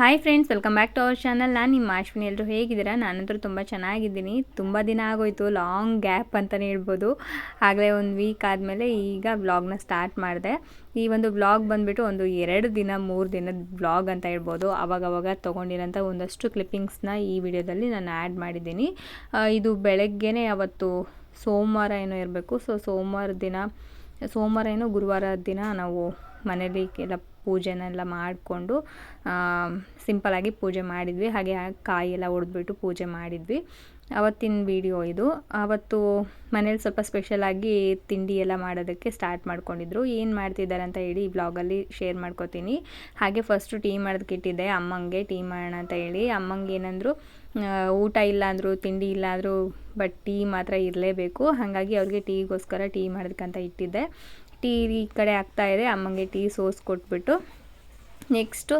Hi friends welcome back to our channel ನಾನು ನಿಮ್ಮ ಅಶ್ವಿನಿ. ಎಲ್ಲರೂ ಹೇಗಿದ್ದೀರಾ? ನಾನಂತೂ ತುಂಬ ಚೆನ್ನಾಗಿದ್ದೀನಿ. ತುಂಬ ದಿನ ಆಗೋಯ್ತು ಲಾಂಗ್ ಗ್ಯಾಪ್ ಅಂತಲೇ ಹೇಳ್ಬೋದು. ಆಗಲೇ ಒಂದು ವೀಕ್ ಆದಮೇಲೆ ಈಗ ವ್ಲಾಗ್ನ ಸ್ಟಾರ್ಟ್ ಮಾಡಿದೆ. ಈ ಒಂದು ವ್ಲಾಗ್ ಬಂದುಬಿಟ್ಟು ಒಂದು ಎರಡು ದಿನ, ಮೂರು ದಿನದ ವ್ಲಾಗ್ ಅಂತ ಹೇಳ್ಬೋದು. ಅವಾಗವಾಗ ತೊಗೊಂಡಿರೋಂಥ ಒಂದಷ್ಟು ಕ್ಲಿಪ್ಪಿಂಗ್ಸ್ನ ಈ ವಿಡಿಯೋದಲ್ಲಿ ನಾನು ಆ್ಯಡ್ ಮಾಡಿದ್ದೀನಿ. ಇದು ಬೆಳಗ್ಗೆನೇ ಅವತ್ತು ಸೋಮವಾರ ಏನೋ ಇರಬೇಕು. ಸೊ ಸೋಮವಾರ ದಿನ, ಸೋಮವಾರ ಏನೋ ಗುರುವಾರ ದಿನ ನಾವು ಮನೇಲಿ ಎಲ್ಲ ಪೂಜೆನೆಲ್ಲ ಮಾಡಿಕೊಂಡು ಸಿಂಪಲಾಗಿ ಪೂಜೆ ಮಾಡಿದ್ವಿ. ಹಾಗೆ ಕಾಯಿ ಎಲ್ಲ ಹೊಡೆದ್ಬಿಟ್ಟು ಪೂಜೆ ಮಾಡಿದ್ವಿ. ಅವತ್ತಿನ ವಿಡಿಯೋ ಇದು. ಅವತ್ತು ಮನೇಲಿ ಸ್ವಲ್ಪ ಸ್ಪೆಷಲಾಗಿ ತಿಂಡಿ ಎಲ್ಲ ಮಾಡೋದಕ್ಕೆ ಸ್ಟಾರ್ಟ್ ಮಾಡ್ಕೊಂಡಿದ್ರು. ಏನು ಮಾಡ್ತಿದ್ದಾರೆ ಅಂತ ಹೇಳಿ ಈ ಬ್ಲಾಗಲ್ಲಿ ಶೇರ್ ಮಾಡ್ಕೋತೀನಿ. ಹಾಗೆ ಫಸ್ಟು ಟೀ ಮಾಡೋದಕ್ಕೆ ಇಟ್ಟಿದ್ದೆ ಅಮ್ಮಂಗೆ ಟೀ ಮಾಡೋಣ ಅಂತ ಹೇಳಿ. ಅಮ್ಮಂಗೆ ಏನಂದ್ರು ಊಟ ಇಲ್ಲ ಅಂದರು ತಿಂಡಿ ಇಲ್ಲ ಅಂದರು ಬಟ್ ಟೀ ಮಾತ್ರ ಇರಲೇಬೇಕು. ಹಾಗಾಗಿ ಅವ್ರಿಗೆ ಟೀಗೋಸ್ಕರ ಟೀ ಮಾಡೋದಕ್ಕಂತ ಇಟ್ಟಿದ್ದೆ. ಟೀ ಈ ಕಡೆ ಇದೆ, ಅಮ್ಮಂಗೆ ಟೀ ಸೋಸ್ ಕೊಟ್ಬಿಟ್ಟು. ನೆಕ್ಸ್ಟು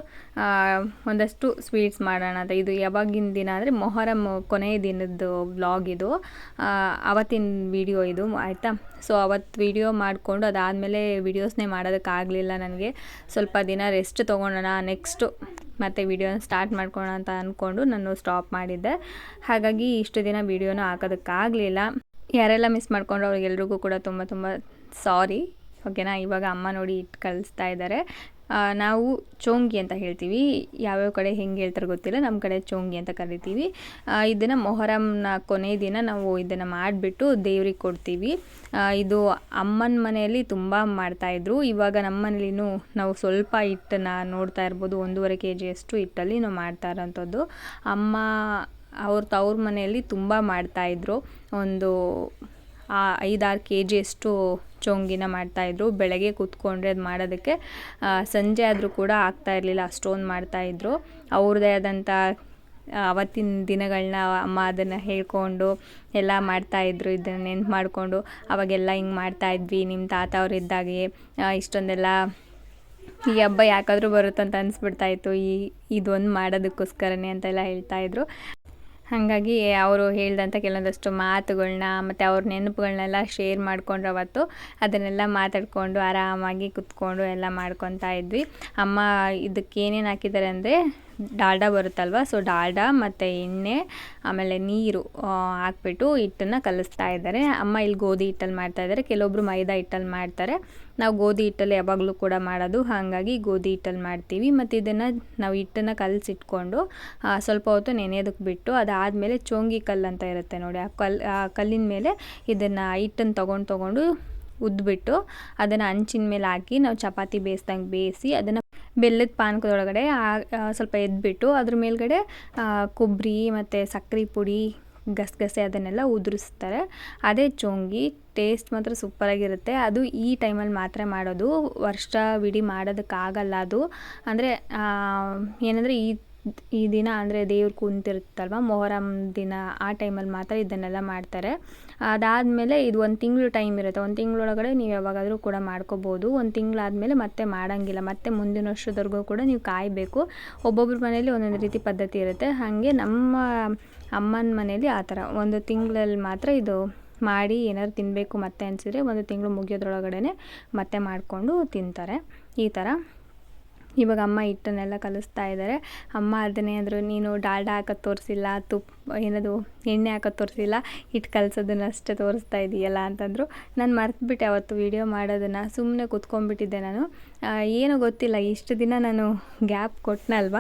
ಒಂದಷ್ಟು ಸ್ವೀಟ್ಸ್ ಮಾಡೋಣ ಅಂತ. ಇದು ಯಾವಾಗಿನ ದಿನ ಅಂದರೆ ಮೊಹರಂ ಕೊನೆಯ ದಿನದ್ದು ವ್ಲಾಗ್ ಇದು. ಅವತ್ತಿನ ವಿಡಿಯೋ ಇದು, ಆಯಿತಾ? ಸೊ, ಅವತ್ತು ವಿಡಿಯೋ ಮಾಡಿಕೊಂಡು ಅದಾದಮೇಲೆ ವಿಡಿಯೋಸ್ನೇ ಮಾಡೋದಕ್ಕಾಗಲಿಲ್ಲ ನನಗೆ. ಸ್ವಲ್ಪ ದಿನ ರೆಸ್ಟ್ ತೊಗೊಳೋಣ ನೆಕ್ಸ್ಟು ಮತ್ತು ವಿಡಿಯೋನ ಸ್ಟಾರ್ಟ್ ಮಾಡ್ಕೊಳ್ಳೋಣ ಅಂತ ಅಂದ್ಕೊಂಡು ನಾನು ಸ್ಟಾಪ್ ಮಾಡಿದ್ದೆ. ಹಾಗಾಗಿ ಇಷ್ಟು ದಿನ ವಿಡಿಯೋನೂ ಹಾಕೋದಕ್ಕಾಗಲಿಲ್ಲ ಯಾರೆಲ್ಲ ಮಿಸ್ ಮಾಡ್ಕೊಂಡ್ರು ಅವ್ರಿಗೆಲ್ರಿಗೂ ಕೂಡ ತುಂಬ ತುಂಬ ಸಾರಿ. ಓಕೆನಾ ಇವಾಗ ಅಮ್ಮ ನೋಡಿ ಇಟ್ಟು ಕಲಿಸ್ತಾ ಇದ್ದಾರೆ. ನಾವು ಚೋಂಗಿ ಅಂತ ಹೇಳ್ತೀವಿ. ಯಾವ್ಯಾವ ಕಡೆ ಹೆಂಗೆ ಹೇಳ್ತಾರೆ ಗೊತ್ತಿಲ್ಲ. ನಮ್ಮ ಕಡೆ ಚೋಂಗಿ ಅಂತ ಕರಿತೀವಿ. ಇದನ್ನು ಮೊಹರಂನ ಕೊನೆ ದಿನ ನಾವು ಇದನ್ನು ಮಾಡಿಬಿಟ್ಟು ದೇವ್ರಿಗೆ ಕೊಡ್ತೀವಿ. ಇದು ಅಮ್ಮನ ಮನೆಯಲ್ಲಿ ತುಂಬ ಮಾಡ್ತಾಯಿದ್ರು ಇವಾಗ ನಮ್ಮ ಮನೇಲಿನೂ ನಾವು ಸ್ವಲ್ಪ ಹಿಟ್ಟನ್ನು ನೋಡ್ತಾ ಇರ್ಬೋದು. ಒಂದೂವರೆ ಕೆ ಜಿಯಷ್ಟು ಹಿಟ್ಟಲ್ಲಿ ನಾವು ಮಾಡ್ತಾ ಇರೋಂಥದ್ದು. ಅಮ್ಮ ಅವ್ರ ತವ್ರ ಮನೆಯಲ್ಲಿ ತುಂಬ ಮಾಡ್ತಾಯಿದ್ರು ಒಂದು ಐದಾರು ಕೆ ಜಿಯಷ್ಟು ಚೊಂಗಿನ ಮಾಡ್ತಾಯಿದ್ರು ಬೆಳಗ್ಗೆ ಕೂತ್ಕೊಂಡ್ರೆ ಅದು ಮಾಡೋದಕ್ಕೆ ಸಂಜೆ ಆದರೂ ಕೂಡ ಆಗ್ತಾ ಇರಲಿಲ್ಲ ಅಷ್ಟೊಂದು ಮಾಡ್ತಾಯಿದ್ರು ಅವ್ರದ್ದೇ ಆದಂಥ ಆ, ಅವತ್ತಿನ ದಿನಗಳನ್ನ ಅಮ್ಮ ಅದನ್ನು ಹೇಳ್ಕೊಂಡು ಎಲ್ಲ ಮಾಡ್ತಾಯಿದ್ರು ಇದನ್ನು ನೆನ್ಪು ಮಾಡಿಕೊಂಡು. ಅವಾಗೆಲ್ಲ ಹಿಂಗೆ ಮಾಡ್ತಾಯಿದ್ವಿ ನಿಮ್ಮ ತಾತ ಅವರಿದ್ದಾಗೆ ಆ, ಇಷ್ಟೊಂದೆಲ್ಲ ಈ ಹಬ್ಬ ಯಾಕಾದರೂ ಬರುತ್ತಂತ ಅನಿಸ್ಬಿಡ್ತಾಯಿತ್ತು ಈ ಇದೊಂದು ಮಾಡೋದಕ್ಕೋಸ್ಕರನೇ ಅಂತೆಲ್ಲ ಹೇಳ್ತಾಯಿದ್ರು ಹಾಗಾಗಿ ಅವರು ಹೇಳಿದಂಥ ಕೆಲವೊಂದಷ್ಟು ಮಾತುಗಳನ್ನ ಮತ್ತು ಅವ್ರ ನೆನಪುಗಳನ್ನೆಲ್ಲ ಶೇರ್ ಮಾಡಿಕೊಂಡ್ರೆ ಅವತ್ತು. ಅದನ್ನೆಲ್ಲ ಮಾತಾಡಿಕೊಂಡು ಆರಾಮಾಗಿ ಕುತ್ಕೊಂಡು ಎಲ್ಲ ಮಾಡ್ಕೊತಾ ಇದ್ವಿ. ಅಮ್ಮ ಇದಕ್ಕೆ ಏನೇನು ಹಾಕಿದ್ದಾರೆ ಅಂದರೆ ಡಾಲ್ಡಾ ಬರುತ್ತಲ್ವ? ಸೊ ಡಾಲ್ಡಾ ಮತ್ತು ಎಣ್ಣೆ, ಆಮೇಲೆ ನೀರು ಹಾಕ್ಬಿಟ್ಟು ಹಿಟ್ಟನ್ನು ಕಲಿಸ್ತಾ ಇದ್ದಾರೆ. ಅಮ್ಮ ಇಲ್ಲಿ ಗೋಧಿ ಹಿಟ್ಟಲ್ಲಿ ಮಾಡ್ತಾ ಕೆಲವೊಬ್ಬರು ಮೈದಾ ಹಿಟ್ಟಲ್ಲಿ ಮಾಡ್ತಾರೆ. ನಾವು ಗೋಧಿ ಹಿಟ್ಟಲ್ಲಿ ಯಾವಾಗಲೂ ಕೂಡ ಮಾಡೋದು. ಹಾಗಾಗಿ ಗೋಧಿ ಹಿಟ್ಟಲ್ಲಿ ಮಾಡ್ತೀವಿ. ಮತ್ತು ಇದನ್ನು ನಾವು ಹಿಟ್ಟನ್ನು ಕಲಸಿಟ್ಕೊಂಡು ಸ್ವಲ್ಪ ಹೊತ್ತು ನೆನೆಯೋದಕ್ಕೆ ಬಿಟ್ಟು ಅದಾದಮೇಲೆ ಚೋಂಗಿ ಕಲ್ಲು ಅಂತ ಇರುತ್ತೆ ನೋಡಿ. ಆ ಕಲ್ಲು ಆ ಕಲ್ಲಿನ ಮೇಲೆ ಇದನ್ನು ಹಿಟ್ಟನ್ನು ತೊಗೊಂಡು ತೊಗೊಂಡು ಉದ್ಬಿಟ್ಟು ಅದನ್ನು ಹಂಚಿನ ಮೇಲೆ ಹಾಕಿ ನಾವು ಚಪಾತಿ ಬೇಯಿಸ್ದಂಗೆ ಬೇಯಿಸಿ ಅದನ್ನು ಬೆಲ್ಲದ ಪಾನಕದೊಳಗಡೆ ಸ್ವಲ್ಪ ಎದ್ಬಿಟ್ಟು ಅದ್ರ ಮೇಲ್ಗಡೆ ಕೊಬ್ಬರಿ ಮತ್ತು ಸಕ್ಕರೆ ಪುಡಿ ಗಸಗಸೆ ಅದನ್ನೆಲ್ಲ ಉದುರಿಸ್ತಾರೆ. ಅದೇ ಚೋಂಗಿ ಟೇಸ್ಟ್ ಮಾತ್ರ ಸೂಪರಾಗಿರುತ್ತೆ ಅದು ಈ ಟೈಮಲ್ಲಿ ಮಾತ್ರ ಮಾಡೋದು. ವರ್ಷವಿಡೀ ಮಾಡೋದಕ್ಕಾಗಲ್ಲ ಅದು. ಅಂದರೆ ಏನಂದರೆ ಈ ಈ ದಿನ ಅಂದರೆ ದೇವ್ರು ಕುಂತಿರುತ್ತಲ್ವ? ಮೊಹರಂ ದಿನ ಆ ಟೈಮಲ್ಲಿ ಮಾತ್ರ ಇದನ್ನೆಲ್ಲ ಮಾಡ್ತಾರೆ. ಅದಾದಮೇಲೆ ಇದು ಒಂದು ತಿಂಗಳು ಟೈಮ್ ಇರುತ್ತೆ. ಒಂದು ತಿಂಗಳೊಳಗಡೆ ನೀವು ಯಾವಾಗಾದರೂ ಕೂಡ ಮಾಡ್ಕೋಬೋದು. ಒಂದು ತಿಂಗಳಾದಮೇಲೆ ಮತ್ತೆ ಮಾಡೋಂಗಿಲ್ಲ. ಮತ್ತೆ ಮುಂದಿನ ವರ್ಷದವರೆಗೂ ಕೂಡ ನೀವು ಕಾಯಬೇಕು. ಒಬ್ಬೊಬ್ರ ಮನೇಲಿ ಒಂದೊಂದು ರೀತಿ ಪದ್ಧತಿ ಇರುತ್ತೆ. ಹಾಗೆ ನಮ್ಮ ಅಮ್ಮನ ಮನೇಲಿ ಆ ಥರ ಒಂದು ತಿಂಗಳಲ್ಲಿ ಮಾತ್ರ ಇದು ಮಾಡಿ ಏನಾದ್ರು ತಿನ್ನಬೇಕು ಮತ್ತೆ ಅನಿಸಿದ್ರೆ ಒಂದು ತಿಂಗಳು ಮುಗಿಯೋದ್ರೊಳಗಡೆ ಮತ್ತೆ ಮಾಡಿಕೊಂಡು ತಿಂತಾರೆ. ಈ ಥರ ಇವಾಗ ಅಮ್ಮ ಹಿಟ್ಟನ್ನೆಲ್ಲ ಕಲಿಸ್ತಾ ಇದ್ದಾರೆ ಅಮ್ಮ ಅದನ್ನೇ ಅಂದರು, ನೀನು ಡಾಲ್ಡಾ ಹಾಕೋದು ತೋರಿಸಿಲ್ಲ ತುಪ್ಪ ಏನದು ಎಣ್ಣೆ ಹಾಕೋದು ತೋರಿಸಿಲ್ಲ ಹಿಟ್ಟು ಕಲಸೋದನ್ನ ಅಷ್ಟೇ ತೋರಿಸ್ತಾ ಇದೆಯಲ್ಲ ಅಂತಂದರು. ನಾನು ಮರ್ತುಬಿಟ್ಟೆ ಅವತ್ತು ವೀಡಿಯೋ ಮಾಡೋದನ್ನು ಸುಮ್ಮನೆ ಕೂತ್ಕೊಂಡ್ಬಿಟ್ಟಿದ್ದೆ ನಾನು. ಏನೂ ಗೊತ್ತಿಲ್ಲ, ಇಷ್ಟು ದಿನ ನಾನು ಗ್ಯಾಪ್ ಕೊಟ್ಟನಲ್ವ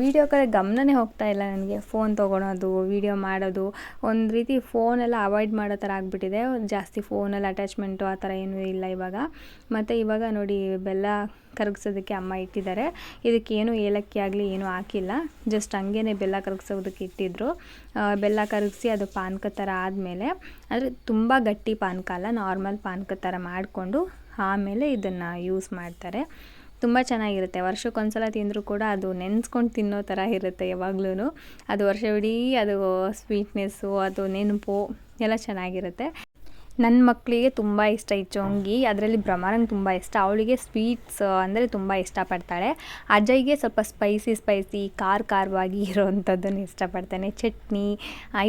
ವೀಡಿಯೋ ಕಡೆ ಗಮನನೇ ಹೋಗ್ತಾ ಇಲ್ಲ ನನಗೆ. ಫೋನ್ ತೊಗೊಳೋದು ವೀಡಿಯೋ ಮಾಡೋದು, ಒಂದು ರೀತಿ ಫೋನೆಲ್ಲ ಅವಾಯ್ಡ್ ಮಾಡೋ ಥರ ಆಗಿಬಿಟ್ಟಿದೆ. ಜಾಸ್ತಿ ಫೋನಲ್ಲಿ ಅಟ್ಯಾಚ್ಮೆಂಟು ಆ ಥರ ಏನೂ ಇಲ್ಲ ಇವಾಗ. ಮತ್ತು ಇವಾಗ ನೋಡಿ, ಬೆಲ್ಲ ಕರಗಿಸೋದಕ್ಕೆ ಅಮ್ಮ ಇಟ್ಟಿದ್ದಾರೆ. ಇದಕ್ಕೇನು ಏಲಕ್ಕಿ ಆಗಲಿ, ಏನೂ ಹಾಕಿಲ್ಲ. ಜಸ್ಟ್ ಹಂಗೇ ಬೆಲ್ಲ ಕರಗಿಸೋದಕ್ಕೆ ಇಟ್ಟಿದ್ರು. ಬೆಲ್ಲ ಕರಗಿಸಿ ಅದು ಪಾನಕ ಥರ ಆದಮೇಲೆ ಅಂದರೆ ತುಂಬ ಗಟ್ಟಿ ಪಾನಕ ಅಲ್ಲ, ನಾರ್ಮಲ್ ಪಾನಕ ಥರ ಮಾಡಿಕೊಂಡು ಆಮೇಲೆ ಇದನ್ನು ಯೂಸ್ ಮಾಡ್ತಾರೆ. ತುಂಬ ಚೆನ್ನಾಗಿರುತ್ತೆ. ವರ್ಷಕ್ಕೊಂದ್ಸಲ ತಿಂದರೂ ಕೂಡ ಅದು ನೆನೆಸ್ಕೊಂಡು ತಿನ್ನೋ ಥರ ಇರುತ್ತೆ ಯಾವಾಗ್ಲೂ ಅದು ವರ್ಷವಿಡೀ ಅದು ಸ್ವೀಟ್ನೆಸ್ಸು ಅದು ನೆನಪು ಎಲ್ಲ ಚೆನ್ನಾಗಿರುತ್ತೆ. ನನ್ನ ಮಕ್ಕಳಿಗೆ ತುಂಬ ಇಷ್ಟ ಈ ಚೋಂಗಿ. ಅದರಲ್ಲಿ ಭ್ರಮರಂಗೆ ತುಂಬ ಇಷ್ಟ. ಅವಳಿಗೆ ಸ್ವೀಟ್ಸ್ ಅಂದರೆ ತುಂಬ ಇಷ್ಟಪಡ್ತಾಳೆ. ಅಜಯ್ಗೆ ಸ್ವಲ್ಪ ಸ್ಪೈಸಿ ಸ್ಪೈಸಿ ಖಾರ, ಖಾರವಾಗಿ ಇರೋವಂಥದ್ದನ್ನು ಇಷ್ಟಪಡ್ತಾನೆ. ಚಟ್ನಿ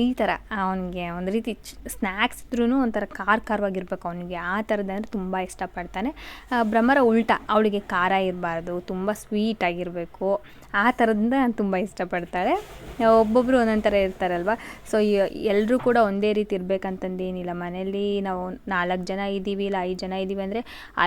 ಈ ಥರ ಅವನಿಗೆ ಒಂದು ರೀತಿ ಸ್ನ್ಯಾಕ್ಸ್ ಇದ್ರೂ ಒಂಥರ ಖಾರ ಖಾರವಾಗಿರ್ಬೇಕು ಅವನಿಗೆ. ಆ ಥರದಂದ್ರೆ ತುಂಬ ಇಷ್ಟಪಡ್ತಾನೆ. ಭ್ರಮರ ಉಲ್ಟಾ ಅವಳಿಗೆ ಖಾರ ಇರಬಾರ್ದು, ತುಂಬ ಸ್ವೀಟ್ ಆಗಿರಬೇಕು. ಆ ಥರದಿಂದ ತುಂಬ ಇಷ್ಟಪಡ್ತಾಳೆ. ಒಬ್ಬೊಬ್ಬರು ಒಂದೊಂದು ಥರ ಇರ್ತಾರಲ್ವ? ಸೊ ಎಲ್ಲರೂ ಕೂಡ ಒಂದೇ ರೀತಿ ಇರಬೇಕಂತಂದೇನಿಲ್ಲ. ಮನೇಲಿ ನಾವು ನಾಲ್ಕು ಜನ ಇದ್ದೀವಿ ಇಲ್ಲ ಐದು ಜನ ಇದ್ದೀವಿ ಅಂದರೆ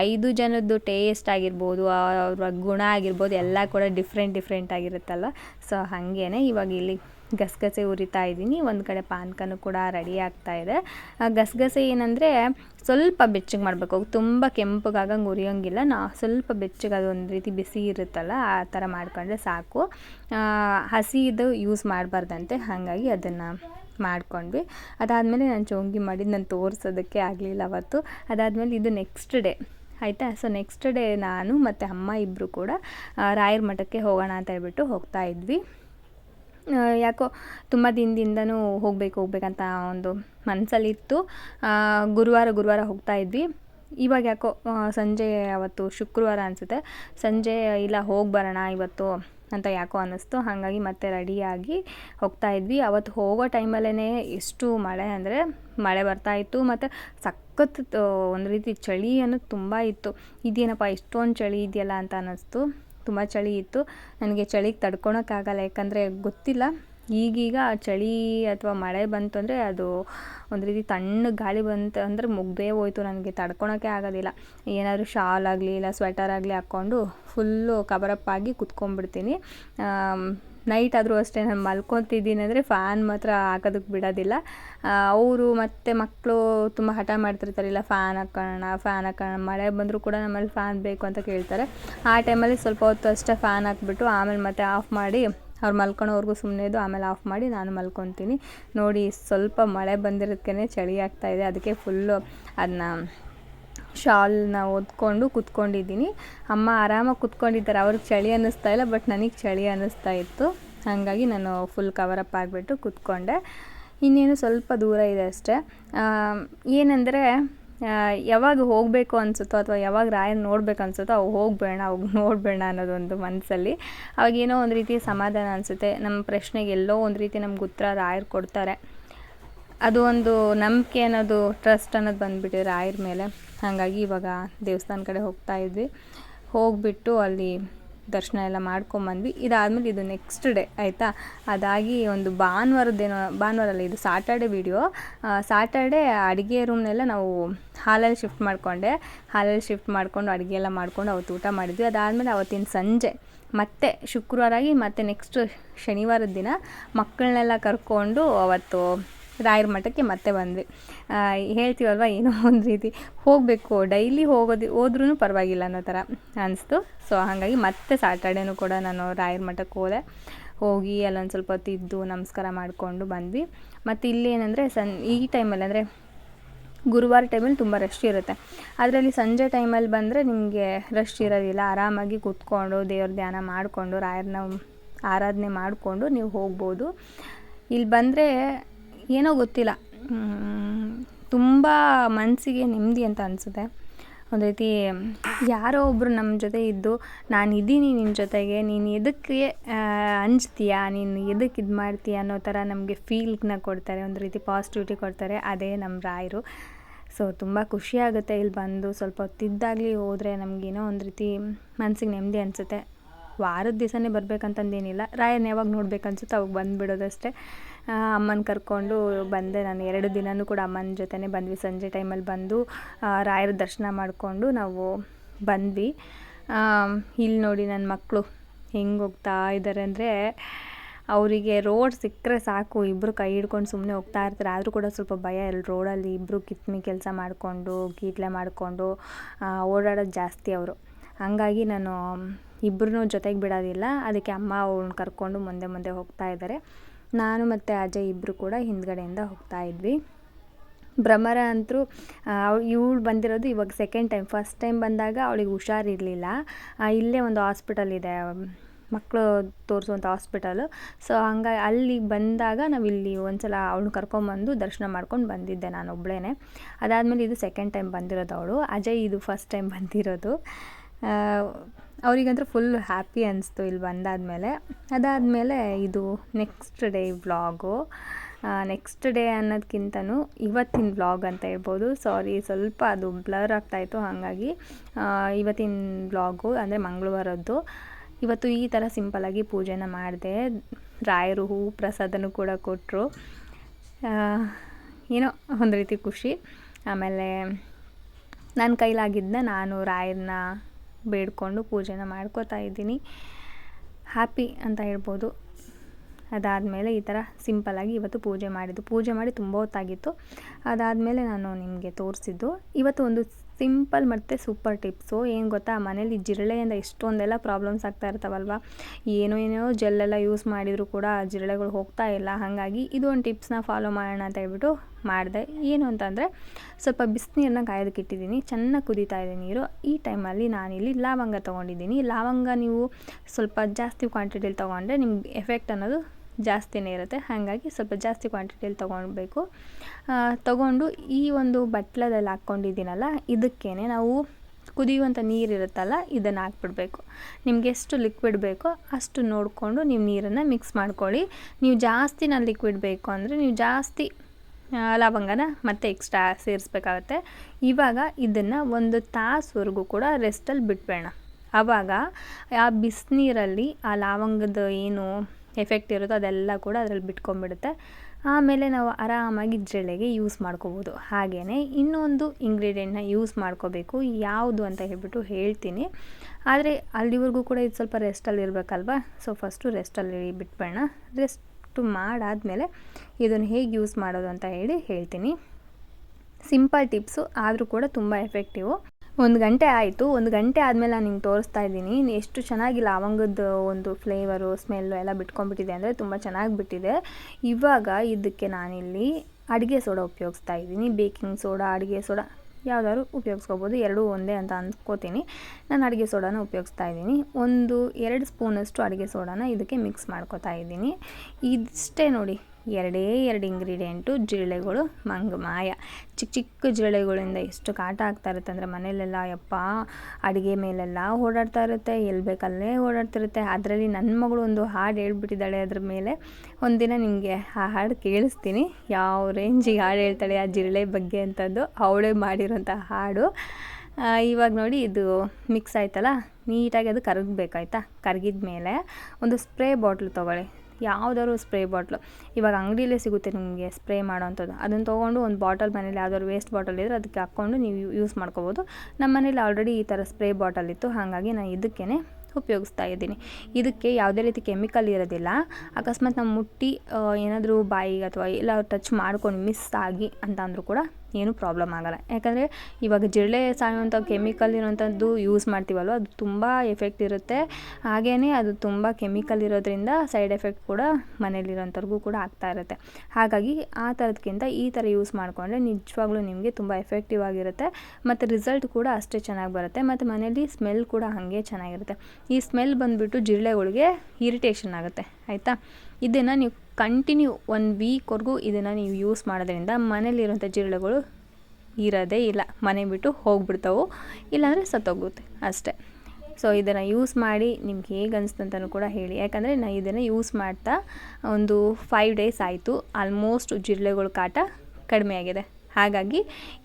ಐದು ಜನದ್ದು ಟೇಸ್ಟ್ ಆಗಿರ್ಬೋದು ಅವ್ರ ಗುಣ ಆಗಿರ್ಬೋದು, ಎಲ್ಲ ಕೂಡ ಡಿಫ್ರೆಂಟ್ ಡಿಫ್ರೆಂಟ್ ಆಗಿರುತ್ತಲ್ಲ. ಸೊ ಹಾಗೇನೆ ಇವಾಗ ಇಲ್ಲಿ ಗಸಗಸೆ ಉರಿತಾ ಇದ್ದೀನಿ. ಒಂದು ಕಡೆ ಪಾನಕನೂ ಕೂಡ ರೆಡಿ ಆಗ್ತಾ ಇದೆ. ಗಸಗಸೆ ಏನಂದರೆ ಸ್ವಲ್ಪ ಬೆಚ್ಚಗೆ ಮಾಡಬೇಕು. ತುಂಬ ಕೆಂಪಗಾಗಂಗೆ ಉರಿಯೋಂಗಿಲ್ಲ. ನಾ ಸ್ವಲ್ಪ ಬೆಚ್ಚಗೆ ಒಂದು ರೀತಿ ಬಿಸಿ ಇರುತ್ತಲ್ಲ, ಆ ಥರ ಮಾಡ್ಕೊಂಡ್ರೆ ಸಾಕು. ಹಸಿದು ಯೂಸ್ ಮಾಡಬಾರ್ದಂತೆ. ಹಾಗಾಗಿ ಅದನ್ನು ಮಾಡ್ಕೊಂಡ್ವಿ. ಅದಾದಮೇಲೆ ನಾನು ಚೋಂಗಿ ಮಾಡಿ ನಾನು ತೋರಿಸೋದಕ್ಕೆ ಆಗಲಿಲ್ಲ ಅವತ್ತು. ಅದಾದಮೇಲೆ ಇದು ನೆಕ್ಸ್ಟ್ ಡೇ ಆಯಿತಾ? ಸೊ ನೆಕ್ಸ್ಟ್ ಡೇ ನಾನು ಮತ್ತು ಅಮ್ಮ ಇಬ್ಬರು ಕೂಡ ರಾಯರ ಮಠಕ್ಕೆ ಹೋಗೋಣ ಅಂತ ಹೇಳ್ಬಿಟ್ಟು ಹೋಗ್ತಾ ಇದ್ವಿ. ಯಾಕೋ ತುಂಬ ದಿನದಿಂದನೂ ಹೋಗ್ಬೇಕು, ಹೋಗ್ಬೇಕಂತ ಒಂದು ಮನಸ್ಸಲ್ಲಿತ್ತು ಗುರುವಾರ ಗುರುವಾರ ಹೋಗ್ತಾ ಇದ್ವಿ. ಇವಾಗ ಯಾಕೋ ಸಂಜೆ ಅವತ್ತು ಶುಕ್ರವಾರ ಅನಿಸುತ್ತೆ. ಸಂಜೆ, ಇಲ್ಲ, ಹೋಗಿ ಬರೋಣ ಇವತ್ತು. ಅಂತ ಯಾಕೋ ಅನ್ನಿಸ್ತು. ಹಾಗಾಗಿ ಮತ್ತೆ ರೆಡಿಯಾಗಿ ಹೋಗ್ತಾ ಇದ್ವಿ. ಅವತ್ತು ಹೋಗೋ ಟೈಮಲ್ಲೇ ಎಷ್ಟು ಮಳೆ ಅಂದರೆ ಮಳೆ ಬರ್ತಾ ಇತ್ತು. ಮತ್ತು ಸಖತ್ ಒಂದು ರೀತಿ ಚಳಿ ಅನ್ನೋದು ತುಂಬ ಇತ್ತು. ಇದೇನಪ್ಪ ಇಷ್ಟೊಂದು ಚಳಿ ಇದೆಯಲ್ಲ ಅಂತ ಅನ್ನಿಸ್ತು. ತುಂಬ ಚಳಿ ಇತ್ತು. ನನಗೆ ಚಳಿಗೆ ತಡ್ಕೊಳಕ್ಕಾಗಲ್ಲ ಯಾಕಂದರೆ ಗೊತ್ತಿಲ್ಲ. ಈಗೀಗ ಚಳಿ ಅಥವಾ ಮಳೆ ಬಂತು ಅಂದರೆ ಅದು ಒಂದು ರೀತಿ ತಣ್ಣಗೆ ಗಾಳಿ ಬಂತು ಅಂದರೆ ಮುಗ್ದೇ ಹೋಯ್ತು. ನನಗೆ ತಡ್ಕೊಳಕ್ಕೆ ಆಗೋದಿಲ್ಲ. ಏನಾದರೂ ಶಾಲ್ ಆಗಲಿ ಇಲ್ಲ ಸ್ವೆಟರ್ ಆಗಲಿ ಹಾಕ್ಕೊಂಡು ಫುಲ್ಲು ಕವರಪ್ ಆಗಿ ಕುತ್ಕೊಂಡ್ಬಿಡ್ತೀನಿ ನೈಟ್ ಆದರೂ ಅಷ್ಟೇ ನಾನು ಮಲ್ಕೊತಿದ್ದೀನಿ ಅಂದರೆ ಫ್ಯಾನ್ ಮಾತ್ರ ಹಾಕೋದಕ್ಕೆ ಬಿಡೋದಿಲ್ಲ. ಅವರು ಮತ್ತು ಮಕ್ಕಳು ತುಂಬ ಹಠ ಮಾಡ್ತಿರ್ತಾರೆ ಇಲ್ಲ ಫ್ಯಾನ್ ಹಾಕೋಣ ಫ್ಯಾನ್ ಹಾಕೋಣ, ಮಳೆ ಬಂದರೂ ಕೂಡ ನಮ್ಮಲ್ಲಿ ಫ್ಯಾನ್ ಬೇಕು ಅಂತ ಕೇಳ್ತಾರೆ. ಆ ಟೈಮಲ್ಲಿ ಸ್ವಲ್ಪ ಹೊತ್ತು ಅಷ್ಟೇ ಫ್ಯಾನ್ ಹಾಕ್ಬಿಟ್ಟು ಆಮೇಲೆ ಮತ್ತೆ ಆಫ್ ಮಾಡಿ ಅವ್ರು ಮಲ್ಕೊಳೋವರೆಗೂ ಸುಮ್ಮನೆ ಇದ್ದು ಆಮೇಲೆ ಆಫ್ ಮಾಡಿ ನಾನು ಮಲ್ಕೊತೀನಿ. ನೋಡಿ ಸ್ವಲ್ಪ ಮಳೆ ಬಂದಿರೋದಕ್ಕೇ ಚಳಿ ಆಗ್ತಾ ಇದೆ. ಅದಕ್ಕೆ ಫುಲ್ಲು ಅದನ್ನ ಶಾಲ್ನ ಓದ್ಕೊಂಡು ಕುತ್ಕೊಂಡಿದ್ದೀನಿ. ಅಮ್ಮ ಆರಾಮಾಗಿ ಕುತ್ಕೊಂಡಿದ್ದಾರೆ. ಅವ್ರಿಗೆ ಚಳಿ ಅನ್ನಿಸ್ತಾ ಇಲ್ಲ, ಬಟ್ ನನಗೆ ಚಳಿ ಅನ್ನಿಸ್ತಾ ಇತ್ತು. ಹಾಗಾಗಿ ನಾನು ಫುಲ್ ಕವರಪ್ ಆಗಿಬಿಟ್ಟು ಕುತ್ಕೊಂಡೆ. ಇನ್ನೇನು ಸ್ವಲ್ಪ ದೂರ ಇದೆ ಅಷ್ಟೇ. ಏನಂದರೆ ಯಾವಾಗ ಹೋಗಬೇಕು ಅನಿಸುತ್ತೋ ಅಥವಾ ಯಾವಾಗ ರಾಯನ್ ನೋಡ್ಬೇಕು ಅನಿಸುತ್ತೋ ಅವಾಗ ಹೋಗಬೇಡ, ಅವಾಗ ನೋಡಬೇಡ ಅನ್ನೋದೊಂದು ಮನಸ್ಸಲ್ಲಿ ಅವಾಗೇನೋ ಒಂದು ರೀತಿ ಸಮಾಧಾನ ಅನಿಸುತ್ತೆ. ನಮ್ಮ ಪ್ರಶ್ನೆಗೆ ಎಲ್ಲೋ ಒಂದು ರೀತಿ ನಮ್ಗೆ ಉತ್ತರ ರಾಯರು ಕೊಡ್ತಾರೆ. ಅದು ಒಂದು ನಂಬಿಕೆ ಅನ್ನೋದು ಟ್ರಸ್ಟ್ ಅನ್ನೋದು ಬಂದುಬಿಟ್ಟಿದೆ ರಾಯರ ಮೇಲೆ. ಹಾಗಾಗಿ ಇವಾಗ ದೇವಸ್ಥಾನ ಕಡೆ ಹೋಗ್ತಾ ಇದ್ವಿ. ಹೋಗಿಬಿಟ್ಟು ಅಲ್ಲಿ ದರ್ಶನ ಎಲ್ಲ ಮಾಡ್ಕೊಂಬಂದ್ವಿ. ಇದಾದಮೇಲೆ ಇದು ನೆಕ್ಸ್ಟ್ ಡೇ ಆಯಿತಾ? ಅದಾಗಿ ಒಂದು ಭಾನುವಾರದ್ದೇನೋ ಭಾನುವಾರ ಅಲ್ಲ ಇದು ಸಾಟರ್ಡೆ ವಿಡಿಯೋ ಸಾಟರ್ಡೆ ಅಡುಗೆ ರೂಮ್ನೆಲ್ಲ ನಾವು ಹಾಲಲ್ಲಿ ಶಿಫ್ಟ್ ಮಾಡಿಕೊಂಡೆ. ಹಾಲಲ್ಲಿ ಶಿಫ್ಟ್ ಮಾಡಿಕೊಂಡು ಅಡುಗೆ ಎಲ್ಲ ಮಾಡ್ಕೊಂಡು ಅವತ್ತು ಊಟ ಮಾಡಿದ್ವಿ. ಅದಾದಮೇಲೆ ಅವತ್ತಿನ ಸಂಜೆ, ಮತ್ತೆ ಶುಕ್ರವಾರ ಆಗಿ ಮತ್ತೆ ನೆಕ್ಸ್ಟ್ ಶನಿವಾರದ ದಿನ ಮಕ್ಕಳನ್ನೆಲ್ಲ ಕರ್ಕೊಂಡು ಅವತ್ತು ರಾಯರ ಮಠಕ್ಕೆ ಮತ್ತೆ ಬಂದ್ವಿ. ಹೇಳ್ತೀವಲ್ವ ಏನೋ ಒಂದು ರೀತಿ. ಹೋಗಬೇಕು, ಡೈಲಿ ಹೋಗೋದು ಹೋದ್ರೂ ಪರವಾಗಿಲ್ಲ ಅನ್ನೋ ಥರ ಅನಿಸ್ತು. ಸೊ ಹಾಗಾಗಿ ಮತ್ತೆ ಸಾಟರ್ಡೇನೂ ಕೂಡ ನಾನು ರಾಯರ ಮಠಕ್ಕೆ ಹೋದೆ. ಹೋಗಿ ಅಲ್ಲೊಂದು ಸ್ವಲ್ಪ ತಿದ್ದು ನಮಸ್ಕಾರ ಮಾಡಿಕೊಂಡು ಬಂದ್ವಿ. ಮತ್ತು ಇಲ್ಲೇನಂದರೆ ಸನ್, ಈ ಟೈಮಲ್ಲಿ ಅಂದರೆ ಗುರುವಾರ ಟೈಮಲ್ಲಿ ತುಂಬ ರಶ್ ಇರುತ್ತೆ. ಅದರಲ್ಲಿ ಸಂಜೆ ಟೈಮಲ್ಲಿ ಬಂದರೆ ನಿಮಗೆ ರಶ್ ಇರೋದಿಲ್ಲ. ಆರಾಮಾಗಿ ಕೂತ್ಕೊಂಡು ದೇವ್ರ ಧ್ಯಾನ ಮಾಡಿಕೊಂಡು ರಾಯರನ್ನ ಆರಾಧನೆ ಮಾಡಿಕೊಂಡು ನೀವು ಹೋಗ್ಬೋದು. ಇಲ್ಲಿ ಬಂದರೆ ಏನೋ ಗೊತ್ತಿಲ್ಲ. ತುಂಬ ಮನಸ್ಸಿಗೆ ನೆಮ್ಮದಿ ಅಂತ ಅನಿಸುತ್ತೆ. ಒಂದು ರೀತಿ ಯಾರೋ ಒಬ್ಬರು ನಮ್ಮ ಜೊತೆ ಇದ್ದು, ನಾನು ಇದ್ದೀನಿ ನಿನ್ನ ಜೊತೆಗೆ, ನೀನು ಎದಕ್ಕೆ ಅಂಜ್ತೀಯಾ? ನೀನು ಎದಕ್ಕೆ ಇದು ಮಾಡ್ತೀಯ? ಅನ್ನೋ ಥರ ನಮಗೆ ಫೀಲ್ನ ಕೊಡ್ತಾರೆ, ಒಂದು ರೀತಿ ಪಾಸಿಟಿವಿಟಿ ಕೊಡ್ತಾರೆ, ಅದೇ ನಮ್ಮ ರಾಯರು. ಸೊ ತುಂಬ ಖುಷಿಯಾಗುತ್ತೆ ಇಲ್ಲಿ ಬಂದು, ಸ್ವಲ್ಪ ಹೊತ್ತಿದ್ದಾಗಲಿ ಹೋದರೆ ನಮಗೇನೋ ಒಂದು ರೀತಿ ಮನಸ್ಸಿಗೆ ನೆಮ್ಮದಿ ಅನಿಸುತ್ತೆ. ವಾರದ ದಿವಸನೇ ಬರಬೇಕಂತಂದೇನಿಲ್ಲ. ರಾಯನ ಯಾವಾಗ ನೋಡ್ಬೇಕನ್ಸುತ್ತೆ ಅವಾಗ ಬಂದುಬಿಡೋದಷ್ಟೇ. ಅಮ್ಮನ ಕರ್ಕೊಂಡು ಬಂದೆ ನಾನು ಎರಡು ದಿನವೂ ಕೂಡ ಅಮ್ಮನ ಜೊತೆನೇ ಬಂದ್ವಿ. ಸಂಜೆ ಟೈಮಲ್ಲಿ ಬಂದು ರಾಯರ ದರ್ಶನ ಮಾಡಿಕೊಂಡು ನಾವು ಬಂದ್ವಿ. ಇಲ್ಲಿ ನೋಡಿ ನನ್ನ ಮಕ್ಕಳು ಹೆಂಗೆ ಹೋಗ್ತಾ ಇದ್ದಾರೆ ಅಂದರೆ, ಅವರಿಗೆ ರೋಡ್ ಸಿಕ್ಕರೆ ಸಾಕು. ಇಬ್ಬರು ಕೈ ಹಿಡ್ಕೊಂಡು ಸುಮ್ಮನೆ ಹೋಗ್ತಾ ಇರ್ತಾರೆ. ಆದರೂ ಕೂಡ ಸ್ವಲ್ಪ ಭಯ. ಇಲ್ಲ ರೋಡಲ್ಲಿ ಇಬ್ಬರು ಕಿತ್ಮಿ ಕೆಲಸ ಮಾಡಿಕೊಂಡು ಕೀಟ್ಲೆ ಮಾಡಿಕೊಂಡು ಓಡಾಡೋದು ಜಾಸ್ತಿ ಅವರು. ಹಂಗಾಗಿ ನಾನು ಇಬ್ಬರನ್ನೂ ಜೊತೆಗೆ ಬಿಡೋದಿಲ್ಲ. ಅದಕ್ಕೆ ಅಮ್ಮ ಅವ್ರನ್ನ ಕರ್ಕೊಂಡು ಮುಂದೆ ಮುಂದೆ ಹೋಗ್ತಾ ಇದ್ದಾರೆ ನಾನು ಮತ್ತು ಅಜಯ್ ಇಬ್ಬರು ಕೂಡ ಹಿಂದ್ಗಡೆಯಿಂದ ಹೋಗ್ತಾ ಇದ್ವಿ. ಭ್ರಮರ ಅಂತೂ ಇವಳು ಬಂದಿರೋದು ಇವಾಗ ಸೆಕೆಂಡ್ ಟೈಮ್ ಫಸ್ಟ್ ಟೈಮ್ ಬಂದಾಗ ಅವಳಿಗೆ ಹುಷಾರಿರಲಿಲ್ಲ. ಇಲ್ಲೇ ಒಂದು ಹಾಸ್ಪಿಟಲ್ ಇದೆ. ಮಕ್ಕಳು ತೋರಿಸುವಂಥ ಹಾಸ್ಪಿಟಲು ಸೊ ಹಂಗಾಗಿ ಅಲ್ಲಿ ಬಂದಾಗ ನಾವು ಇಲ್ಲಿ ಒಂದು ಸಲ ಅವಳು ಕರ್ಕೊಂಬಂದು ದರ್ಶನ ಮಾಡ್ಕೊಂಡು ಬಂದಿದ್ದೆ ನಾನು ಒಬ್ಬಳೇ ಅದಾದಮೇಲೆ ಇದು ಸೆಕೆಂಡ್ ಟೈಮ್ ಬಂದಿರೋದು ಅವಳು. ಅಜಯ್ ಇದು ಫಸ್ಟ್ ಟೈಮ್ ಬಂದಿರೋದು. ಅವರಿಗಂತೂ ಫುಲ್ ಹ್ಯಾಪಿ ಅನ್ನಿಸ್ತು ಇಲ್ಲಿ ಬಂದಾದಮೇಲೆ. ಅದಾದಮೇಲೆ ಇದು next day vlog next day ಅನ್ನೋದಕ್ಕಿಂತನೂ ಇವತ್ತಿನ ವ್ಲಾಗ್ ಅಂತ ಹೇಳ್ಬೋದು. ಸಾರಿ ಸ್ವಲ್ಪ ಅದು ಬ್ಲರ್ ಆಗ್ತಾಯಿತ್ತು ಹಾಗಾಗಿ ಇವತ್ತಿನ ವ್ಲಾಗು ಅಂದರೆ ಮಂಗಳವಾರದ್ದು. ಇವತ್ತು ಈ ಥರ ಸಿಂಪಲಾಗಿ ಪೂಜೆನ ಮಾಡಿದೆ. ರಾಯರು ಹೂ ಪ್ರಸಾದನೂ ಕೂಡ ಕೊಟ್ಟರು ಏನೋ ಒಂದು ರೀತಿ ಖುಷಿ. ಆಮೇಲೆ ನನ್ನ ಕೈಲಾಗಿದ್ದ ನಾನು ರಾಯರನ್ನ ಬೇಡ್ಕೊಂಡು ಪೂಜೆನ ಮಾಡ್ಕೋತಾ ಇದ್ದೀನಿ. ಹ್ಯಾಪಿ ಅಂತ ಹೇಳ್ಬೋದು. ಅದಾದಮೇಲೆ ಈ ಥರ ಸಿಂಪಲ್ಲಾಗಿ ಇವತ್ತು ಪೂಜೆ ಮಾಡಿದ್ದು. ಪೂಜೆ ಮಾಡಿ ತುಂಬ ಹೊತ್ತಾಗಿತ್ತು. ಅದಾದಮೇಲೆ ನಾನು ನಿಮಗೆ ತೋರಿಸಿದ್ದು, ಇವತ್ತು ಒಂದು ಸಿಂಪಲ್ ಮತ್ತು ಸೂಪರ್ ಟಿಪ್ಸು. ಏನು ಗೊತ್ತಾ? ಮನೇಲಿ ಜಿರಳೆಯಿಂದ ಎಷ್ಟೊಂದೆಲ್ಲ ಪ್ರಾಬ್ಲಮ್ಸ್ ಆಗ್ತಾ ಇರ್ತಾವಲ್ವ? ಏನೋ ಏನೋ ಜೆಲ್ಲೆಲ್ಲ ಯೂಸ್ ಮಾಡಿದರೂ ಕೂಡ ಜಿರಳೆಗಳು ಹೋಗ್ತಾ ಇಲ್ಲ. ಹಾಗಾಗಿ ಇದು ಒಂದು ಟಿಪ್ಸ್ನ ಫಾಲೋ ಮಾಡೋಣ ಅಂತ ಹೇಳ್ಬಿಟ್ಟು ಮಾಡಿದೆ. ಏನು ಅಂತಂದರೆ, ಸ್ವಲ್ಪ ಬಿಸಿನೀರನ್ನ ಕಾಯೋದಕ್ಕೆ ಇಟ್ಟಿದ್ದೀನಿ. ಚೆನ್ನಾಗಿ ಕುದೀತಾ ಇದೆ ನೀರು. ಈ ಟೈಮಲ್ಲಿ ನಾನಿಲ್ಲಿ ಲವಂಗ ತೊಗೊಂಡಿದ್ದೀನಿ. ಲವಂಗ ನೀವು ಸ್ವಲ್ಪ ಜಾಸ್ತಿ ಕ್ವಾಂಟಿಟಿಲಿ ತೊಗೊಂಡ್ರೆ ನಿಮ್ಗೆ ಎಫೆಕ್ಟ್ ಅನ್ನೋದು ಜಾಸ್ತಿನೇ ಇರುತ್ತೆ. ಹಾಗಾಗಿ ಸ್ವಲ್ಪ ಜಾಸ್ತಿ ಕ್ವಾಂಟಿಟಿಯಲ್ಲಿ ತೊಗೊಳ್ಬೇಕು. ತಗೊಂಡು ಈ ಒಂದು ಬಟ್ಲದಲ್ಲಿ ಹಾಕ್ಕೊಂಡಿದ್ದೀನಲ್ಲ ಇದಕ್ಕೇ ನಾವು ಕುದಿಯುವಂಥ ನೀರು ಇರುತ್ತಲ್ಲ, ಇದನ್ನು ಹಾಕ್ಬಿಡ್ಬೇಕು. ನಿಮ್ಗೆ ಎಷ್ಟು ಲಿಕ್ವಿಡ್ ಬೇಕೋ ಅಷ್ಟು ನೋಡಿಕೊಂಡು ನೀವು ನೀರನ್ನು ಮಿಕ್ಸ್ ಮಾಡ್ಕೊಳ್ಳಿ. ನೀವು ಜಾಸ್ತಿ ನಾನು ಲಿಕ್ವಿಡ್ ಬೇಕು ಅಂದರೆ ನೀವು ಜಾಸ್ತಿ ಲವಂಗನ ಮತ್ತೆ ಎಕ್ಸ್ಟ್ರಾ ಸೇರಿಸ್ಬೇಕಾಗತ್ತೆ. ಇವಾಗ ಇದನ್ನು ಒಂದು ತಾಸುವರೆಗೂ ಕೂಡ ರೆಸ್ಟಲ್ಲಿ ಬಿಟ್ಬೇಡ. ಆವಾಗ ಆ ಬಿಸಿನೀರಲ್ಲಿ ಆ ಲವಂಗದ ಏನು ಎಫೆಕ್ಟ್ ಇರುತ್ತೋ ಅದೆಲ್ಲ ಕೂಡ ಅದರಲ್ಲಿ ಬಿಟ್ಕೊಂಡ್ಬಿಡುತ್ತೆ. ಆಮೇಲೆ ನಾವು ಆರಾಮಾಗಿ ಜಿರಳೆಗೆ ಯೂಸ್ ಮಾಡ್ಕೋಬೋದು. ಹಾಗೆಯೇ ಇನ್ನೊಂದು ಇಂಗ್ರೀಡಿಯೆಂಟ್ನ ಯೂಸ್ ಮಾಡ್ಕೋಬೇಕು. ಯಾವುದು ಅಂತ ಹೇಳ್ಬಿಟ್ಟು ಹೇಳ್ತೀನಿ. ಆದರೆ ಅಲ್ಲಿವರೆಗೂ ಕೂಡ ಇದು ಸ್ವಲ್ಪ ರೆಸ್ಟಲ್ಲಿ ಇರಬೇಕಲ್ವಾ? ಸೊ ಫಸ್ಟು ರೆಸ್ಟಲ್ಲಿ ಬಿಟ್ಬೇಡ ರೆಸ್ಟ್ ಮಾಡಾದಮೇಲೆ ಇದನ್ನು ಹೇಗೆ ಯೂಸ್ ಮಾಡೋದು ಅಂತ ಹೇಳಿ ಹೇಳ್ತೀನಿ. ಸಿಂಪಲ್ ಟಿಪ್ಸು ಆದರೂ ಕೂಡ ತುಂಬ ಎಫೆಕ್ಟಿವು ಒಂದು ಗಂಟೆ ಆಯಿತು. ಒಂದು ಗಂಟೆ ಆದಮೇಲೆ ನಾನು ನಿಮ್ಗೆ ತೋರಿಸ್ತಾ ಇದ್ದೀನಿ. ಎಷ್ಟು ಚೆನ್ನಾಗಿ ಲವಂಗದ ಒಂದು ಫ್ಲೇವರು ಸ್ಮೆಲ್ಲು ಎಲ್ಲ ಬಿಟ್ಕೊಂಡ್ಬಿಟ್ಟಿದೆ ಅಂದರೆ ತುಂಬ ಚೆನ್ನಾಗಿ ಬಿಟ್ಟಿದೆ. ಇವಾಗ ಇದಕ್ಕೆ ನಾನಿಲ್ಲಿ ಅಡುಗೆ ಸೋಡಾ ಉಪಯೋಗಿಸ್ತಾ ಇದ್ದೀನಿ. ಬೇಕಿಂಗ್ ಸೋಡಾ, ಅಡುಗೆ ಸೋಡಾ ಯಾವ್ದಾದ್ರು ಉಪಯೋಗಿಸ್ಕೋಬೋದು. ಎರಡೂ ಒಂದೇ ಅಂತ ಅಂದ್ಕೋತೀನಿ ನಾನು ಅಡುಗೆ ಸೋಡಾನ ಉಪಯೋಗಿಸ್ತಾ ಇದ್ದೀನಿ. ಒಂದು ಎರಡು ಸ್ಪೂನಷ್ಟು ಅಡುಗೆ ಸೋಡಾನ ಇದಕ್ಕೆ ಮಿಕ್ಸ್ ಮಾಡ್ಕೋತಾ ಇದ್ದೀನಿ. ಇದಿಷ್ಟೇ ನೋಡಿ. ಎರಡೇ ಎರಡು ಇಂಗ್ರೀಡಿಯೆಂಟು ಜಿರಳೆಗಳು ಮಂಗ ಮಾಯ ಚಿಕ್ಕ ಚಿಕ್ಕ ಜಿರಳೆಗಳಿಂದ ಎಷ್ಟು ಕಾಟ ಆಗ್ತಾ ಇರುತ್ತೆ ಅಂದರೆ ಮನೆಯಲ್ಲೆಲ್ಲ ಯಪ್ಪ ಅಡುಗೆ ಮೇಲೆಲ್ಲ ಓಡಾಡ್ತಾ ಇರುತ್ತೆ, ಎಲ್ಲಿ ಬೇಕಲ್ಲೇ ಓಡಾಡ್ತಿರುತ್ತೆ. ಅದರಲ್ಲಿ ನನ್ನ ಮಗಳು ಒಂದು ಹಾಡು ಹೇಳ್ಬಿಟ್ಟಿದ್ದಾಳೆ ಅದ್ರ ಮೇಲೆ. ಒಂದಿನ ನಿಮಗೆ ಆ ಹಾಡು ಕೇಳಿಸ್ತೀನಿ. ಯಾವ ರೇಂಜಿಗೆ ಹಾಡು ಹೇಳ್ತಾಳೆ ಆ ಜಿರಳೆ ಬಗ್ಗೆ ಅಂತದ್ದು. ಅವಳೇ ಮಾಡಿರೋಂಥ ಹಾಡು. ಇವಾಗ ನೋಡಿ ಇದು ಮಿಕ್ಸ್ ಆಯ್ತಲ್ಲ? ನೀಟಾಗಿ ಅದು ಕರಗಬೇಕಾಯ್ತಾ? ಕರಗಿದ ಮೇಲೆ ಒಂದು ಸ್ಪ್ರೇ ಬಾಟ್ಲು ತೊಗೊಳ್ಳಿ. ಯಾವುದಾದ್ರು ಸ್ಪ್ರೇ ಬಾಟ್ಲು ಇವಾಗ ಅಂಗಡಿಯಲ್ಲೇ ಸಿಗುತ್ತೆ ನಿಮಗೆ ಸ್ಪ್ರೇ ಮಾಡೋವಂಥದ್ದು. ಅದನ್ನು ತೊಗೊಂಡು ಒಂದು ಬಾಟಲ್ ಮನೇಲಿ ಯಾವ್ದಾದ್ರು ವೇಸ್ಟ್ ಬಾಟಲ್ ಇದ್ದರೆ ಅದಕ್ಕೆ ಹಾಕ್ಕೊಂಡು ನೀವು ಯೂಸ್ ಮಾಡ್ಕೋಬೋದು. ನಮ್ಮ ಮನೇಲಿ ಆಲ್ರೆಡಿ ಈ ಥರ ಸ್ಪ್ರೇ ಬಾಟಲ್ ಇತ್ತು. ಹಾಗಾಗಿ ನಾನು ಇದಕ್ಕೇ ಉಪಯೋಗಿಸ್ತಾ ಇದ್ದೀನಿ. ಇದಕ್ಕೆ ಯಾವುದೇ ರೀತಿ ಕೆಮಿಕಲ್ ಇರೋದಿಲ್ಲ. ಅಕಸ್ಮಾತ್ ನಾವು ಮುಟ್ಟಿ ಏನಾದರೂ ಬಾಯಿಗೆ ಅಥವಾ ಎಲ್ಲ ಟಚ್ ಮಾಡ್ಕೊಂಡು ಮಿಸ್ ಆಗಿ ಅಂತ ಅಂದರೂ ಕೂಡ ಏನೂ ಪ್ರಾಬ್ಲಮ್ ಆಗೋಲ್ಲ. ಯಾಕಂದರೆ ಇವಾಗ ಜಿರಳೆ ಸಾಯುವಂಥ ಕೆಮಿಕಲ್ ಇರೋವಂಥದ್ದು ಯೂಸ್ ಮಾಡ್ತೀವಲ್ವ, ಅದು ತುಂಬ ಎಫೆಕ್ಟ್ ಇರುತ್ತೆ. ಹಾಗೇ ಅದು ತುಂಬ ಕೆಮಿಕಲ್ ಇರೋದ್ರಿಂದ ಸೈಡ್ ಎಫೆಕ್ಟ್ ಕೂಡ ಮನೇಲಿರೋಂಥವ್ರಿಗೂ ಕೂಡ ಆಗ್ತಾ ಇರುತ್ತೆ. ಹಾಗಾಗಿ ಆ ಥರದ್ಕಿಂತ ಈ ಥರ ಯೂಸ್ ಮಾಡಿಕೊಂಡ್ರೆ ನಿಜವಾಗ್ಲೂ ನಿಮಗೆ ತುಂಬ ಎಫೆಕ್ಟಿವ್ ಆಗಿರುತ್ತೆ. ಮತ್ತು ರಿಸಲ್ಟ್ ಕೂಡ ಅಷ್ಟೇ ಚೆನ್ನಾಗಿ ಬರುತ್ತೆ. ಮತ್ತು ಮನೇಲಿ ಸ್ಮೆಲ್ ಕೂಡ ಹಾಗೆ ಚೆನ್ನಾಗಿರುತ್ತೆ. ಈ ಸ್ಮೆಲ್ ಬಂದುಬಿಟ್ಟು ಜಿರಳೆಗಳಿಗೆ ಇರಿಟೇಷನ್ ಆಗುತ್ತೆ. ಆಯಿತಾ? ಇದನ್ನು ನೀವು ಕಂಟಿನ್ಯೂ ಒನ್ ವೀಕ್ವರೆಗೂ ಇದನ್ನು ನೀವು ಯೂಸ್ ಮಾಡೋದ್ರಿಂದ ಮನೇಲಿರುವಂಥ ಜಿರಳೆಗಳು ಇರೋದೇ ಇಲ್ಲ. ಮನೆ ಬಿಟ್ಟು ಹೋಗ್ಬಿಡ್ತಾವೆ. ಇಲ್ಲಾಂದರೆ ಸತ್ತೋಗುತ್ತೆ ಅಷ್ಟೇ. ಸೊ ಇದನ್ನು ಯೂಸ್ ಮಾಡಿ ನಿಮ್ಗೆ ಹೇಗೆ ಅನಿಸ್ತಂತನೂ ಕೂಡ ಹೇಳಿ. ಯಾಕಂದರೆ ನಾನು ಇದನ್ನು ಯೂಸ್ ಮಾಡ್ತಾ ಒಂದು ಫೈವ್ ಡೇಸ್ ಆಯಿತು. ಆಲ್ಮೋಸ್ಟ್ ಜಿರಳೆಗಳ ಕಾಟ ಕಡಿಮೆ ಆಗಿದೆ. ಹಾಗಾಗಿ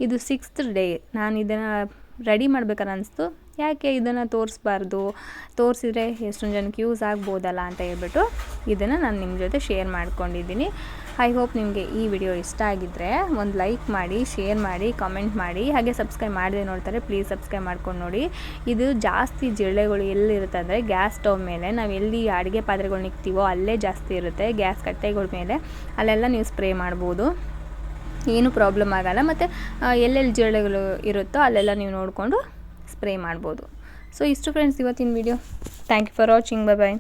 ಇದು ಸಿಕ್ಸ್ತ್ ಡೇ ನಾನು ಇದನ್ನು ರೆಡಿ ಮಾಡ್ಬೇಕಾರೆ ಅನಿಸ್ತು ಯಾಕೆ ಇದನ್ನು ತೋರಿಸ್ಬಾರ್ದು? ತೋರಿಸಿದ್ರೆ ಎಷ್ಟೊಂದು ಜನಕ್ಕೆ ಯೂಸ್ ಆಗ್ಬೋದಲ್ಲ ಅಂತ ಹೇಳ್ಬಿಟ್ಟು ಇದನ್ನು ನಾನು ನಿಮ್ಮ ಜೊತೆ ಶೇರ್ ಮಾಡ್ಕೊಂಡಿದ್ದೀನಿ. ಐ ಹೋಪ್ ನಿಮಗೆ ಈ ವಿಡಿಯೋ ಇಷ್ಟ ಆಗಿದ್ದರೆ ಒಂದು ಲೈಕ್ ಮಾಡಿ ಶೇರ್ ಮಾಡಿ ಕಾಮೆಂಟ್ ಮಾಡಿ. ಹಾಗೆ ಸಬ್ಸ್ಕ್ರೈಬ್ ಮಾಡದೆ ನೋಡ್ತಾರೆ ಪ್ಲೀಸ್ ಸಬ್ಸ್ಕ್ರೈಬ್ ಮಾಡ್ಕೊಂಡು ನೋಡಿ. ಇದು ಜಾಸ್ತಿ ಜಿರಳೆಗಳು ಎಲ್ಲಿರುತ್ತೆ ಅಂದರೆ ಗ್ಯಾಸ್ ಸ್ಟವ್ ಮೇಲೆ. ನಾವು ಎಲ್ಲಿ ಅಡುಗೆ ಪಾತ್ರೆಗಳು ನಿಕ್ತೀವೋ ಅಲ್ಲೇ ಜಾಸ್ತಿ ಇರುತ್ತೆ. ಗ್ಯಾಸ್ ಕಟ್ಟೆಗಳ ಮೇಲೆ. ಅಲ್ಲೆಲ್ಲ ನೀವು ಸ್ಪ್ರೇ ಮಾಡ್ಬೋದು. ಏನು ಪ್ರಾಬ್ಲಮ್ ಆಗೋಲ್ಲ. ಮತ್ತು ಎಲ್ಲೆಲ್ಲಿ ಜಿರಳೆಗಳು ಇರುತ್ತೋ ಅಲ್ಲೆಲ್ಲ ನೀವು ನೋಡಿಕೊಂಡು ಸ್ಪ್ರೇ ಮಾಡ್ಬೋದು. ಸೊ ಇಷ್ಟು ಫ್ರೆಂಡ್ಸ್ ಇವತ್ತಿನ video thank you for watching bye bye